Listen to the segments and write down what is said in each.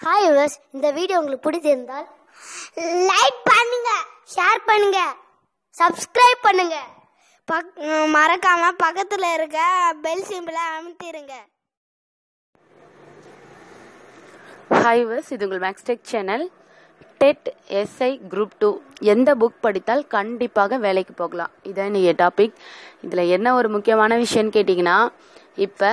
Hi viewers இந்த video உங்களுக்கு பிடிச்சிருந்தால் லைக் பண்ணுங்க ஷேர் பண்ணுங்க சப்ஸ்கிரைப் பண்ணுங்க. பக் மறக்காம பக்கத்தில் இருக்க பெல் சிம்பிளை அமுத்திடுங்க ஹாய் வர்ஸ் இது உங்கள் Maxtech channel TET SI group two எந்த புக் படித்தால் கண்டிப்பாக வேலைக்கு போகலாம். இதான் இன்றைக்கி டாபிக் இதில் என்ன ஒரு முக்கியமான விஷயம்னு கேட்டிங்கன்னா இப்போ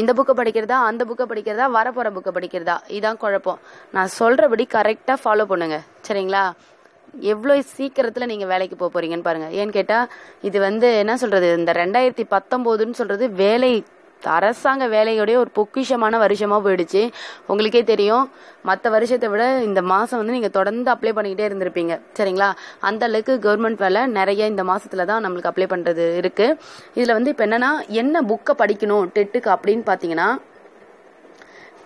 இந்த புக்கை படிக்கிறதா அந்த புக்கை படிக்கிறதா வரப்போகிற புக்கை படிக்கிறதா? இதான் குழப்பம். நான் சொல்கிறபடி கரெக்டாக ஃபாலோ பண்ணுங்க. சரிங்களா? எவ்வளோ சீக்கிரத்தில் நீங்கள் வேலைக்கு போக போகிறீங்கன்னு பாருங்கள் ஏன்னு கேட்டால் இது வந்து என்ன சொல்கிறது இந்த ரெண்டாயிரத்தி பத்தொம்போதுன்னு சொல்கிறது வேலை அரசாங்க வேலையோடைய ஒரு பொக்கிஷமான வருஷமாக போயிடுச்சு. உங்களுக்கே தெரியும். மற்ற வருஷத்தை விட இந்த மாதம் வந்து நீங்கள் தொடர்ந்து அப்ளை பண்ணிக்கிட்டே இருந்திருப்பீங்க. சரிங்களா? அந்த அளவுக்கு கவர்மெண்ட் வேலை நிறைய இந்த மாசத்துல தான் நம்மளுக்கு அப்ளை பண்ணுறது இருக்குது இதில் வந்து இப்போ என்னன்னா என்ன புக்கை படிக்கணும் டெட்டுக்கு அப்படின்னு பார்த்தீங்கன்னா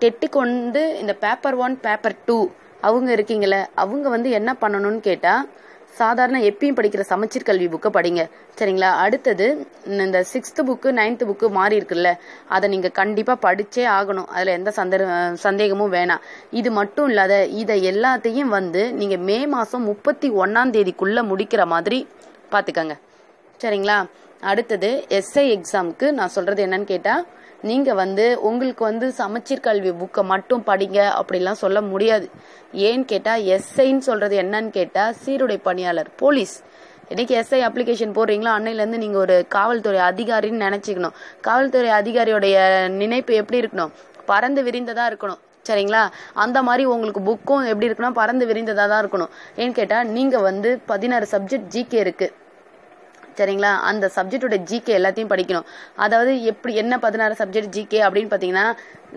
டெட்டுக்கு வந்து இந்த பேப்பர் ஒன் பேப்பர் டூ அவங்க இருக்கீங்களே அவங்க வந்து என்ன பண்ணணும்னு கேட்டால் சாதாரண எப்பயும் படிக்கிற சமச்சீர் கல்வி புக்கை படிங்க. சரிங்களா? அடுத்தது இந்த சிக்ஸ்த்து புக்கு நைன்த்து புக்கு மாறி இருக்குல்ல அதை நீங்கள் கண்டிப்பாக படிச்சே ஆகணும். அதில் எந்த சந்தே சந்தேகமும் வேணாம். இது மட்டும் இல்லாத இதை எல்லாத்தையும் வந்து நீங்கள் மே மாதம் முப்பத்தி ஒன்றாம் தேதிக்குள்ளே முடிக்கிற மாதிரி பார்த்துக்கங்க சரிங்களா? அடுத்தது எஸ்ஐ எக்ஸாமுக்கு நான் சொல்கிறது என்னன்னு கேட்டால் நீங்கள் வந்து உங்களுக்கு வந்து சமச்சீர் கல்வி புக்கை மட்டும் படிங்க அப்படிலாம் சொல்ல முடியாது. ஏன்னு கேட்டால் எஸ்ஐன்னு சொல்கிறது என்னன்னு கேட்டால் சீருடை பணியாளர் போலீஸ். இன்னைக்கு எஸ்ஐ அப்ளிகேஷன் போடுறீங்களோ? அன்னையிலேருந்து நீங்கள் ஒரு காவல்துறை அதிகாரின்னு நினச்சிக்கணும். காவல்துறை அதிகாரியோடைய நினைப்பு எப்படி இருக்கணும்? பறந்து விரிந்ததாக இருக்கணும். சரிங்களா? அந்த மாதிரி உங்களுக்கு புக்கும் எப்படி இருக்குன்னா பறந்து விரிந்ததாக தான் இருக்கணும். ஏன்னு கேட்டால் நீங்கள் வந்து பதினாறு சப்ஜெக்ட் ஜிகே இருக்குது சரிங்களா? அந்த சப்ஜெக்டோட ஜிகே எல்லாத்தையும் படிக்கணும். அதாவது எப்படி என்ன பதினாறு சப்ஜெக்ட் ஜிகே அப்படின்னு பார்த்தீங்கன்னா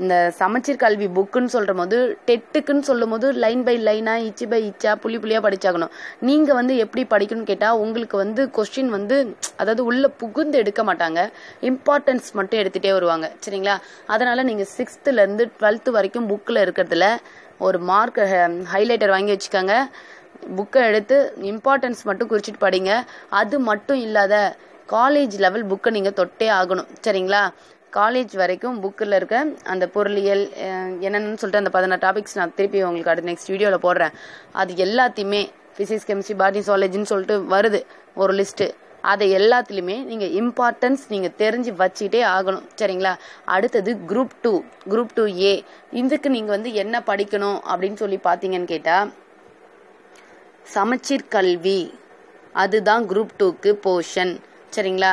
இந்த சமச்சீர் கல்வி புக்குன்னு சொல்கிற போது டெட்டுக்குன்னு சொல்லும் போது லைன் பை லைனா இச்சு பை இச்சா புள்ளி புள்ளியாக படிச்சாகணும். நீங்கள் வந்து எப்படி படிக்கணும்னு கேட்டால் உங்களுக்கு வந்து கொஸ்டின் வந்து அதாவது உள்ள புகுந்து எடுக்க மாட்டாங்க. இம்பார்ட்டன்ஸ் மட்டும் எடுத்துகிட்டே வருவாங்க. சரிங்களா? அதனால் நீங்கள் சிக்ஸ்த்துலேருந்து டுவெல்த்து வரைக்கும் புக்கில் இருக்கிறதுல ஒரு மார்க் ஹைலைட்டர் வாங்கி வச்சுக்கோங்க. புக்கை எடுத்து இம்பார்ட்டன்ஸ் மட்டும் குறிச்சிட்டு படிங்க. அது மட்டும் இல்லாத காலேஜ் லெவல் புக்கை நீங்கள் தொட்டே ஆகணும். சரிங்களா? காலேஜ் வரைக்கும் புக்கில் இருக்க அந்த பொருளியல் என்னென்னு சொல்லிட்டு அந்த பதினாறு டாபிக்ஸ் நான் திருப்பி உங்களுக்கு அடுத்த நெக்ஸ்ட் வீடியோவில் போடுறேன். அது எல்லாத்தையுமே ஃபிசிக்ஸ் கெமிஸ்ட்ரி பாட்னி சுவாலஜின்னு சொல்லிட்டு வருது. ஒரு லிஸ்ட்டு அதை எல்லாத்துலேயுமே நீங்கள் இம்பார்ட்டன்ஸ் நீங்கள் தெரிஞ்சு வச்சுக்கிட்டே ஆகணும். சரிங்களா? அடுத்தது group two group two A இதுக்கு நீங்கள் வந்து என்ன படிக்கணும் அப்படின்னு சொல்லி பார்த்தீங்கன்னு கேட்டால் சமச்சீர் கல்வி. அதுதான் குரூப் டூக்கு போர்ஷன் சரிங்களா?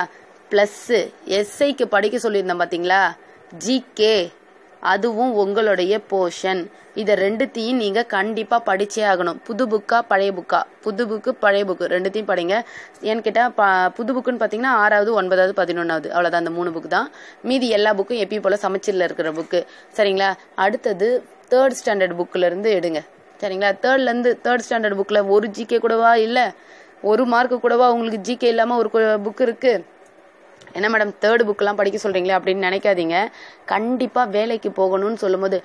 ப்ளஸ்ஸு எஸ்ஐக்கு படிக்க சொல்லியிருந்தேன் பார்த்தீங்களா ஜிகே அதுவும் உங்களுடைய போர்ஷன் இதை ரெண்டுத்தையும் நீங்கள் கண்டிப்பாக படிச்சே ஆகணும். புது புக்கா பழைய புக்கா புது புக்கு பழைய புக்கு ரெண்டுத்தையும் படிங்க. ஏன்னு கேட்டால் பா புது புக்குன்னு பார்த்தீங்கன்னா ஆறாவது ஒன்பதாவது பதினொன்றாவது அவ்வளோதான் அந்த மூணு புக்கு தான். மீதி எல்லா புக்கும் எப்பயும் போல் சமச்சீரில் இருக்கிற புக்கு சரிங்களா? அடுத்தது தேர்ட் ஸ்டாண்டர்ட் புக்கிலேருந்து எடுங்க. சரிங்களா? தேர்ட்லேருந்து தேர்ட் ஸ்டாண்டர்ட் புக்கில் ஒரு ஜிகே கூடவா? இல்லை ஒரு மார்க்கு கூடவா? உங்களுக்கு ஜிகே இல்லாமல் ஒரு புக் இருக்குது என்ன மேடம் தேர்டு புக்கெலாம் படிக்க சொல்கிறீங்களே அப்படின்னு நினைக்காதீங்க. கண்டிப்பாக வேலைக்கு போகணும்னு சொல்லும்போது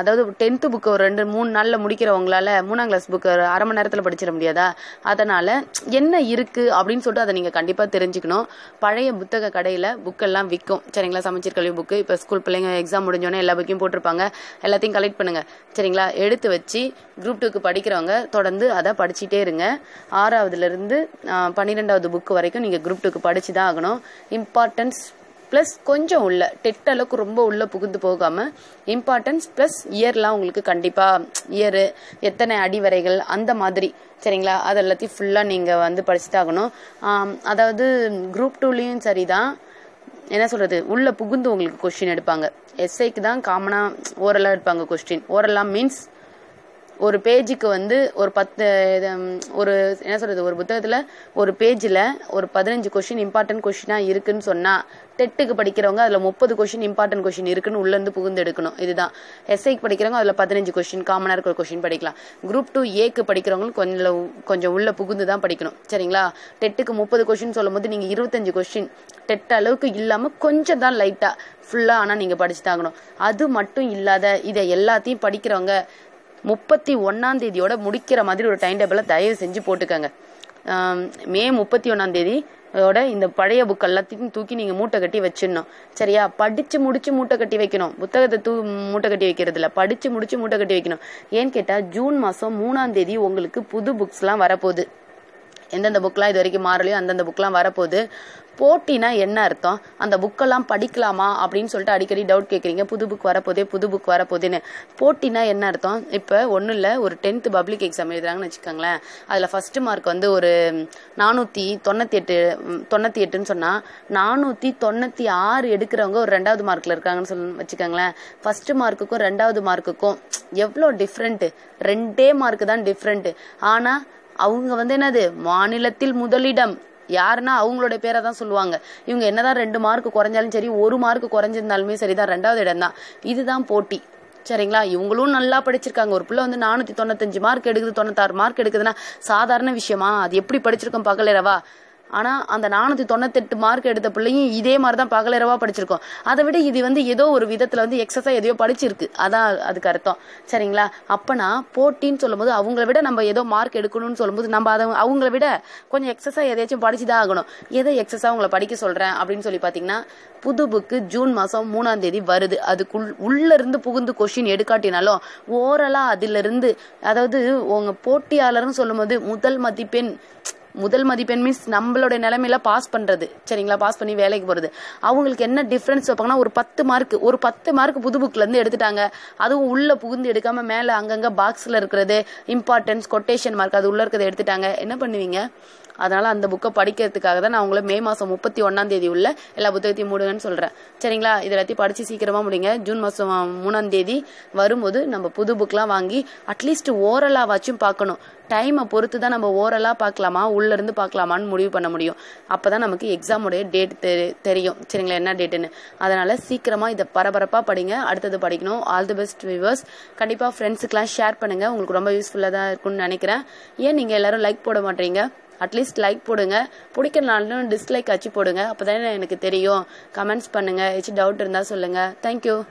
அதாவது டென்த்து புக்கு ஒரு ரெண்டு மூணு நாளில் முடிக்கிறவங்களால மூணாம் கிளாஸ் புக்கு அரை மணி நேரத்தில் படிச்சிட முடியாதா? அதனால் என்ன இருக்குது அப்படின்னு சொல்லிட்டு அதை நீங்கள் கண்டிப்பாக தெரிஞ்சுக்கணும். பழைய புத்தக கடையில் புக்கெல்லாம் விற்கும் சரிங்களா? சமைச்சர் கல்வி புக்கு இப்போ ஸ்கூல் பிள்ளைங்க எக்ஸாம் முடிஞ்சோடனே எல்லா புக்கையும் போட்டிருப்பாங்க. எல்லாத்தையும் கலெக்ட் பண்ணுங்கள் சரிங்களா? எடுத்து வச்சு குரூப் டூக்கு படிக்கிறவங்க தொடர்ந்து அதை படிச்சுட்டே இருங்க. ஆறாவதுலேருந்து பன்னிரெண்டாவது புக்கு வரைக்கும் நீங்கள் குரூப் டூக்கு படித்து தான் ஆகணும். இம்பார்ட்டன்ஸ் ப்ளஸ் கொஞ்சம் உள்ள டெட் அளவுக்கு ரொம்ப உள்ள புகுந்து போகாமல் இம்பார்ட்டன்ஸ் ப்ளஸ் இயர்லாம் உங்களுக்கு கண்டிப்பாக இயரு எத்தனை அடிவரைகள் அந்த மாதிரி சரிங்களா? அது எல்லாத்தையும் ஃபுல்லாக நீங்கள் வந்து படிச்சுட்டாகணும். அதாவது குரூப் டூலேயும் சரி தான் என்ன சொல்கிறது உள்ளே புகுந்து உங்களுக்கு கொஸ்டின் எடுப்பாங்க. எஸ்ஐக்கு தான் காமனாக ஓரலாக எடுப்பாங்க கொஸ்டின் ஓரலாக மீன்ஸ் ஒரு பேஜுக்கு வந்து ஒரு பத்து ஒரு என்ன சொல்கிறது ஒரு புத்தகத்தில் ஒரு பேஜில் ஒரு பதினஞ்சு கொஷின் இம்பார்ட்டன்ட் கொஷினாக இருக்குன்னு சொன்னால் டெட்டுக்கு படிக்கிறவங்க அதில் முப்பது கொஷின் இம்பார்ட்டன்ட் கொஷின் இருக்குன்னு உள்ளேருந்து புகுந்து எடுக்கணும். இதுதான். எஸ்ஐக்கு படிக்கிறவங்க அதில் பதினஞ்சு கொஷின் காமனாக இருக்கிற கொஷின் படிக்கலாம். குரூப் டூ ஏக்கு படிக்கிறவங்களும் கொஞ்சம் கொஞ்சம் உள்ள புகுந்து தான் படிக்கணும். சரிங்களா? டெட்டுக்கு முப்பது கொஷின் சொல்லும் போது நீங்கள் இருபத்தஞ்சு கொஷின் டெட் அளவுக்கு இல்லாமல் கொஞ்சம் தான் லைட்டாக ஃபுல்லாக ஆனால் நீங்கள் படிச்சு தாங்கணும் அது மட்டும் இல்லாத இதை எல்லாத்தையும் படிக்கிறவங்க முப்பத்தி ஒன்றாம் தேதியோட முடிக்கிற மாதிரி ஒரு டைம் டேபிளை தயவு செஞ்சு போட்டுக்கோங்க. மே முப்பத்தி ஒன்றாம் தேதி அதோட இந்த பழைய புக் எல்லாத்தையும் தூக்கி நீங்க மூட்டை கட்டி வச்சிடணும். சரியா? படிச்சு முடிச்சு மூட்டை கட்டி வைக்கணும். புத்தகத்தை தூ மூட்டை கட்டி வைக்கிறது இல்ல. படிச்சு முடிச்சு மூட்டை கட்டி வைக்கணும். ஏன்னு கேட்டா ஜூன் மாசம் மூணாம் தேதி உங்களுக்கு புது புக்ஸ் எல்லாம் வரப்போகுது. எந்தெந்த புக்லாம் இது வரைக்கும் மாறலையோ அந்தந்த புக்லாம் வரப்போகுது. போட்டினா என்ன அர்த்தம்? அந்த புக்கெல்லாம் படிக்கலாமா? அப்படின்னு சொல்லிட்டு அடிக்கடி டவுட் கேட்குறீங்க புது புக் வரப்போதே புது புக் வரப்போதேன்னு. போட்டினா என்ன அர்த்தம்? இப்போ ஒன்றும் இல்லை. ஒரு டென்த்து பப்ளிக் எக்ஸாம் எழுதுறாங்கன்னு வச்சுக்கோங்களேன். அதில் ஃபஸ்ட்டு மார்க் வந்து ஒரு நானூற்றி தொண்ணூற்றி எட்டு தொண்ணூற்றி எட்டுன்னு சொன்னால் நானூற்றி தொண்ணூற்றி ஆறு எடுக்கிறவங்க ஒரு ரெண்டாவது மார்க்கில் இருக்காங்கன்னு சொல்லி வச்சுக்கோங்களேன். ஃபஸ்ட்டு மார்க்குக்கும் ரெண்டாவது மார்க்குக்கும் எவ்வளோ டிஃப்ரெண்ட்டு ரெண்டே மார்க்கு தான் டிஃப்ரெண்ட்டு ஆனால் அவங்க வந்து என்னது? மாநிலத்தில் முதலிடம். யாருன்னா அவங்களோட பேரை தான் சொல்லுவாங்க. இவங்க என்னதான் ரெண்டு மார்க் குறைஞ்சாலும் சரி ஒரு மார்க் குறைஞ்சிருந்தாலுமே சரிதான். ரெண்டாவது இடம் தான் இதுதான் போட்டி. சரிங்களா? இவங்களும் நல்லா படிச்சிருக்காங்க. ஒரு பிள்ளை வந்து நானூத்தி தொண்ணூத்தஞ்சு மார்க் எடுக்குது தொண்ணூத்தாறு மார்க் எடுக்குதுன்னா சாதாரண விஷயமா? அது எப்படி படிச்சிருக்கோம் பகலரவா ஆனா அந்த நானூத்தி தொண்ணூத்தெட்டு மார்க் எடுத்த பிள்ளையும் இதே மாதிரி தான் பகலரவா படிச்சிருக்கோம். அதை விட இது வந்து ஏதோ ஒரு விதத்துல வந்து எக்ஸஸா எதையோ படிச்சிருக்கு. அதான் அதுக்கு அர்த்தம். சரிங்களா? அப்பனா போட்டின்னு சொல்லும்போது அவங்கள விட நம்ம ஏதோ மார்க் எடுக்கணும்னு சொல்லும்போது நம்ம அதை அவங்கள விட கொஞ்சம் எக்ஸஸா எதையாச்சும் படிச்சுதான் ஆகணும். எதை எக்ஸஸா உங்களை படிக்க சொல்றேன் அப்படின்னு சொல்லி பாத்தீங்கன்னா புது புக்கு ஜூன் மாசம் மூணாம் தேதி வருது. அதுக்குள் உள்ள இருந்து புகுந்து கொஸ்டின் எடுக்காட்டினாலும் ஓரலா அதுல இருந்து அதாவது உங்க போட்டியாளர்னு சொல்லும்போது முதல் மதிப்பெண் முதல் மதிப்பெண் மீன்ஸ் நம்மளோட நிலைமையில பாஸ் பண்றது. சரிங்களா? பாஸ் பண்ணி வேலைக்கு போறது. அவங்களுக்கு என்ன டிஃபரன்ஸ் வைப்பாங்கன்னா ஒரு பத்து மார்க் ஒரு பத்து மார்க் புது புக்ல இருந்து எடுத்துட்டாங்க. அதுவும் உள்ள புகுந்து எடுக்காம மேல அங்கங்க பாக்ஸ்ல இருக்கிறது இம்பார்ட்டன்ஸ் கொட்டேஷன் மார்க் அது உள்ள இருக்கிறத எடுத்துட்டாங்க. என்ன பண்ணுவீங்க? அதனால அந்த புக்கை படிக்கிறதுக்காக தான் நான் உங்களை மே மாசம் முப்பத்தி ஒன்னாம் தேதி உள்ள எல்லா புத்தகத்தையும் மூடுங்கன்னு சொல்றேன். சரிங்களா? இது எல்லாத்தையும் படிச்சு சீக்கிரமா முடிங்க. ஜூன் மாசம் மூணாம் தேதி வரும்போது நம்ம புது புக்லாம் வாங்கி அட்லீஸ்ட் ஓரலாவாச்சும் பார்க்கணும். டைமை பொறுத்து தான் நம்ம ஓரலா பார்க்கலாமா? உள்ள இருந்து பார்க்கலாமான்னு முடிவு பண்ண முடியும். அப்பதான் நமக்கு எக்ஸாமுடைய டேட் தெரியும். சரிங்களா? என்ன டேட்டுன்னு அதனால சீக்கிரமா இதை பரபரப்பா படிங்க. அடுத்தது படிக்கணும். ஆல் தி பெஸ்ட் வியூவர்ஸ் கண்டிப்பா ஃப்ரெண்ட்ஸுக்கெல்லாம் ஷேர் பண்ணுங்க. உங்களுக்கு ரொம்ப யூஸ்ஃபுல்லா தான் இருக்கும்னு நினைக்கிறேன். ஏன் நீங்க எல்லாரும் லைக் போட மாட்டீங்க? அட்லீஸ்ட் லைக் போடுங்க. பிடிக்கலனாலும் டிஸ்லைக் ஆச்சு போடுங்க. அப்போதானே எனக்கு தெரியும். கமெண்ட்ஸ் பண்ணுங்க. ஏதாச்சும் டவுட் இருந்தால் சொல்லுங்க. தேங்க்யூ